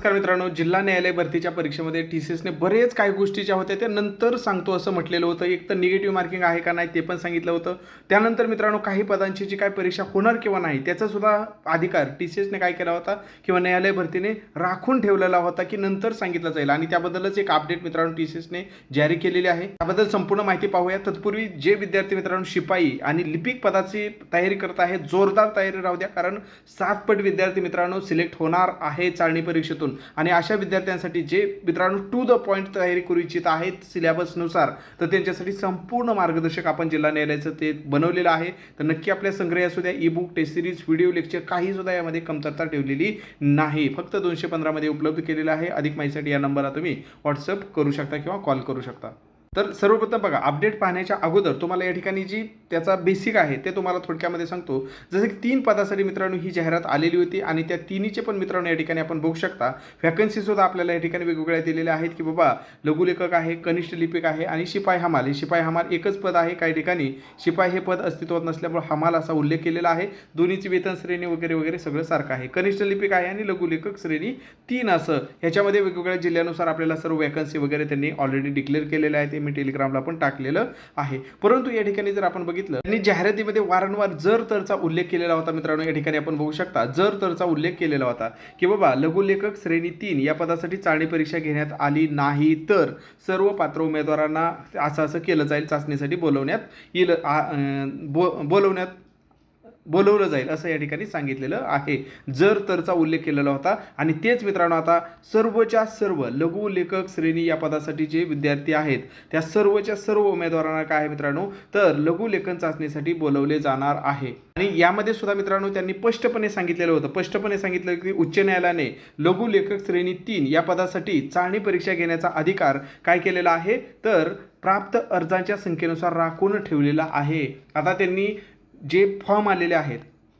नमस्कार मित्रांनो जिल्हा न्यायालय भरतीच्या परीक्षेमध्ये टी सी एसने बरेच काही गोष्टी ज्या होत्या त्या नंतर सांगतो असं म्हटलेलं होतं. एक तर निगेटिव्ह मार्किंग आहे का नाही ते पण सांगितलं होतं. त्यानंतर मित्रांनो काही पदांची जी काय परीक्षा होणार किंवा नाही त्याचा सुद्धा अधिकार टी सी एसने काय केला होता किंवा न्यायालय भरतीने राखून ठेवलेला होता की नंतर सांगितलं जाईल. आणि त्याबद्दलच एक अपडेट मित्रांनो टी सी एसने जारी केलेली आहे. त्याबद्दल संपूर्ण माहिती पाहूया. तत्पूर्वी जे विद्यार्थी मित्रांनो शिपाई आणि लिपिक पदाची तयारी करत आहेत जोरदार तयारी राहू द्या कारण सात पट विद्यार्थी मित्रांनो सिलेक्ट होणार आहे चाळणी परीक्षेतून. आणि अशा विद्यार्थ्यांसाठी जे मित्रांनो टू द पॉईंट तयारी करू इच्छित आहेत सिलेबसनुसार तर त्यांच्यासाठी संपूर्ण मार्गदर्शक आपण जिल्हा न्यायालयाचं ते बनवलेलं आहे. तर नक्की आपल्या संग्रह असू द्या e book test series video lecture काही सुद्धा यामध्ये कमतरता ठेवलेली नाही. फक्त दोनशे पंधरामध्ये उपलब्ध केलेलं आहे. अधिक माहितीसाठी या नंबरला तुम्ही व्हॉट्सअप करू शकता किंवा कॉल करू शकता. तर सर्वप्रथम बघा अपडेट पाहण्याच्या अगोदर तुम्हाला या ठिकाणी जी त्याचा बेसिक आहे ते तुम्हाला थोडक्यामध्ये सांगतो. जसं की तीन पदासाठी मित्रांनो ही जाहिरात आलेली होती आणि त्या तिन्हीचे पण मित्रांनो या ठिकाणी आपण बघू शकता. व्हॅकन्सी सुद्धा आपल्याला या ठिकाणी वेगवेगळ्या दिलेल्या आहेत की बाबा लघुलेखक आहे कनिष्ठ लिपिक आहे आणि शिपाई हमाल हे शिपाई हमाल एकच पद आहे काही ठिकाणी. शिपाई हे पद अस्तित्वात नसल्यामुळे हमाल असा उल्लेख केलेला आहे. दोन्हीची वेतन श्रेणी वगैरे वगैरे सगळं सारखं आहे. कनिष्ठ लिपिक आहे आणि लघुलेखक श्रेणी तीन असं. ह्याच्यामध्ये वेगवेगळ्या जिल्ह्यानुसार आपल्याला सर्व वॅकन्सी वगैरे त्यांनी ऑलरेडी डिक्लेअर केलेल्या आहे ते मी टेलिग्रामला पण टाकलेलं आहे. परंतु या ठिकाणी जर आपण बघितलं आणि जाहिरातीमध्ये वारंवार जर तरचा उल्लेख केलेला होता मित्रांनो या ठिकाणी आपण बघू शकता जर तरचा उल्लेख केलेला होता की बाबा लघुलेखक श्रेणी तीन या पदासाठी चाळणी परीक्षा घेण्यात आली नाही तर सर्व पात्र उमेदवारांना असं असं केलं जाईल चाचणीसाठी बोलवण्यात येईल बो बोलवण्यात बोलवलं जाईल असं या ठिकाणी सांगितलेलं आहे. जर तरचा उल्लेख केलेला होता आणि तेच मित्रांनो आता सर्वच्या सर्व लघु लेखक श्रेणी या पदासाठी जे विद्यार्थी आहेत त्या सर्वच्या सर्व उमेदवारांना काय आहे मित्रांनो? तर लघु लेखन चाचणीसाठी बोलवले जाणार आहे. आणि यामध्ये सुद्धा मित्रांनो त्यांनी स्पष्टपणे सांगितलेलं होतं. स्पष्टपणे सांगितलं की उच्च न्यायालयाने लघु लेखक श्रेणी तीन या पदासाठी चाळणी परीक्षा घेण्याचा अधिकार काय केलेला आहे? तर प्राप्त अर्जांच्या संख्येनुसार राखून ठेवलेला आहे. आता त्यांनी जे फॉर्म आलेले आहेत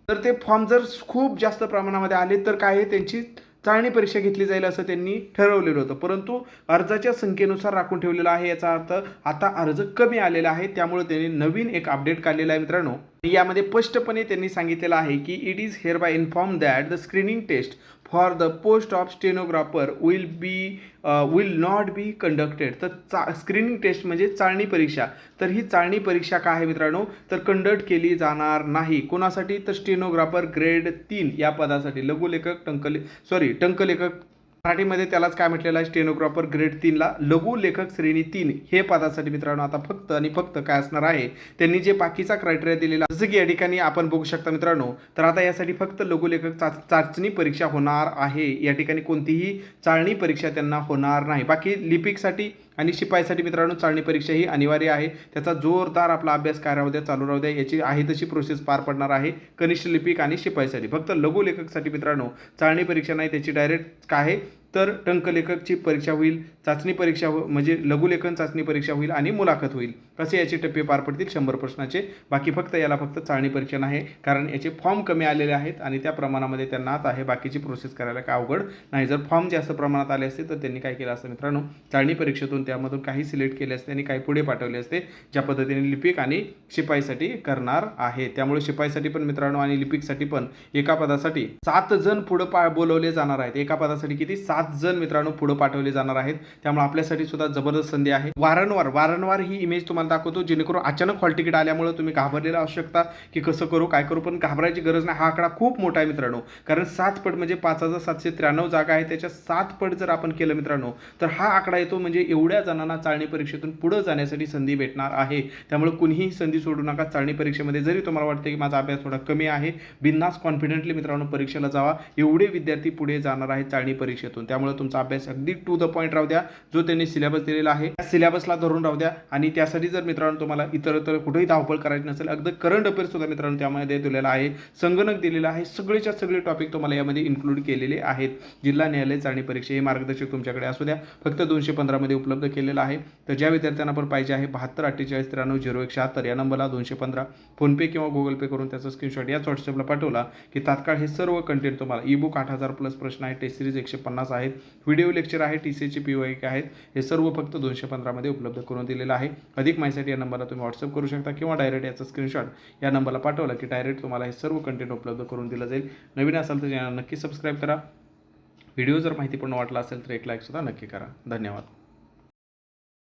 तर ते फॉर्म जर खूप जास्त प्रमाणामध्ये आले तर काय आहे? त्यांची चाळणी परीक्षा घेतली जाईल असं त्यांनी ठरवलेलं होतं. परंतु अर्जाच्या संख्येनुसार राखून ठेवलेला आहे याचा अर्थ आता अर्ज कमी आलेला आहे त्यामुळे त्यांनी नवीन एक अपडेट काढलेला आहे मित्रांनो. आणि यामध्ये स्पष्टपणे त्यांनी सांगितलेलं आहे की it is hereby inform that the screening test for the post of stenographer will be will not be conducted तर चा स्क्रीनिंग टेस्ट म्हणजे चाळणी परीक्षा. तर ही चाळणी परीक्षा काय आहे मित्रांनो? तर कंडक्ट केली जाणार नाही. कोणासाठी? तर स्टेनोग्राफर ग्रेड तीन या पदासाठी. लघुलेखक टंकले सॉरी टंकलेखक मराठीमध्ये त्यालाच काय म्हटलेलं आहे? स्टेनोग्राफर ग्रेड तीनला लघु लेखक श्रेणी तीन. हे पदासाठी मित्रांनो आता फक्त आणि फक्त काय असणार आहे? त्यांनी जे बाकीचा क्रायटेरिया दिलेला जसं की या ठिकाणी आपण बघू शकता मित्रांनो तर आता यासाठी फक्त लघुलेखक चा चाचणी परीक्षा होणार आहे. या ठिकाणी कोणतीही चाळणी परीक्षा त्यांना होणार नाही. बाकी लिपिकसाठी आणि शिपाईसाठी मित्रांनो चाळणी परीक्षा ही अनिवार्य आहे. त्याचा जोरदार आपला अभ्यास कार्यामध्ये द्या चालू राहू द्या. याची आहे तशी प्रोसेस पार पडणार आहे कनिष्ठ लिपिक आणि शिपाईसाठी फक्त लघु लेखकसाठी मित्रांनो चाळणी परीक्षा नाही त्याची डायरेक्ट काय आहे? तर टंकलेखकची परीक्षा होईल चाचणी परीक्षा हो म्हणजे लघुलेखन चाचणी परीक्षा होईल आणि मुलाखत होईल. कसे याचे टप्पे पार पडतील शंभर प्रश्नाचे. बाकी फक्त याला फक्त चाळणी परीक्षा नाही कारण याचे फॉर्म कमी आलेले आहेत आणि त्या प्रमाणामध्ये त्यांना आता आहे बाकीची प्रोसेस करायला काय अवघड नाही. जर फॉर्म जास्त प्रमाणात आले असते तर त्यांनी काय केलं असतं मित्रांनो? चाळणी परीक्षेतून त्यामधून काही सिलेक्ट केले असते आणि काही पुढे पाठवले असते ज्या पद्धतीने लिपिक आणि शिपाईसाठी करणार आहे. त्यामुळे शिपाईसाठी पण मित्रांनो आणि लिपिकसाठी पण एका पदासाठी सात जण पुढं पा बोलवले जाणार आहेत. एका पदासाठी किती? सात जण मित्रांनो पुढं पाठवले जाणार आहेत. त्यामुळे आपल्यासाठी सुद्धा जबरदस्त संधी आहे. वारंवार वारंवार ही इमेज तुम्हाला दाखवतो जेणेकरून अचानक हॉल तिकीट आल्यामुळे तुम्ही घाबरलेला असू शकता की कसं करू काय करू पण घाबरायची गरज नाही. हा आकडा खूप मोठा आहे मित्रांनो. कारण सात पट म्हणजे पाच हजार सातशे त्र्याण्णव जागा आहे. त्याच्या सात पट जर आपण केलं मित्रांनो तर हा आकडा येतो म्हणजे एवढ्या जणांना चाळणी परीक्षेतून पुढं जाण्यासाठी संधी भेटणार आहे. त्यामुळे कुणीही संधी सोडू नका. चाळणी परीक्षेमध्ये जरी तुम्हाला वाटतं की माझा अभ्यास थोडा कमी आहे बिन्नास कॉन्फिडेंटली मित्रांनो परीक्षेला जावा. एवढे विद्यार्थी पुढे जाणार आहेत चाळणी परीक्षेतून. त्यामुळे तुमचा अभ्यास अगदी टू द पॉईंट राहू द्या. जो त्यांनी सिलेबस दिलेला आहे त्या सिलेबसला धरून राहू द्या. आणि त्यासाठी जर मित्रांनो तुम्हाला इतर तर कुठेही धावपळ करायची नसेल अगदी करंट अफेअर सुद्धा मित्रांनो त्यामध्ये दिलेला आहे. संगणक दिलेला आहे. सगळेच्या सगळे टॉपिक तुम्हाला यामध्ये इन्क्लूड केलेले आहेत. जिल्हा न्यायालय चाळणी परीक्षा हे मार्गदर्शक तुमच्याकडे असू द्या. फक्त दोनशे पंधरामध्ये उपलब्ध केलेलं आहे. तर ज्या विद्यार्थ्यांना पण पाहिजे आहे बहात्तर अठ्ठेचाळीस त्र्याण्णव झिरो एक शहात्तर या नंबरला दोनशे पंधरा. फोनपे किंवा गुगल पे करून त्याचा स्क्रीनशॉट याच व्हॉट्सअपला पाठवला की तात्काळ हे सर्व कंटेंट तुम्हाला ई बुक आठ हजार प्लस प्रश्न आहे. टेस्ट सिरीज एकशे पन्नास आहे. आहेत. व्हिडिओ लेक्चर आहे टी सीची पी वाय आहेत. हे सर्व फक्त दोनशे पंधरामध्ये उपलब्ध करून दिलेलं आहे. अधिक माहितीसाठी या नंबरला तुम्ही व्हॉट्सअप करू शकता किंवा डायरेक्ट याचा स्क्रीनशॉट या नंबरला पाठवला की डायरेक्ट तुम्हाला हे सर्व कंटेंट उपलब्ध करून दिलं जाईल. नवीन असाल तर चॅनल नक्की सबस्क्राईब करा. व्हिडिओ जर माहितीपूर्ण वाटला असेल तर एक लाईकसुद्धा नक्की करा. धन्यवाद.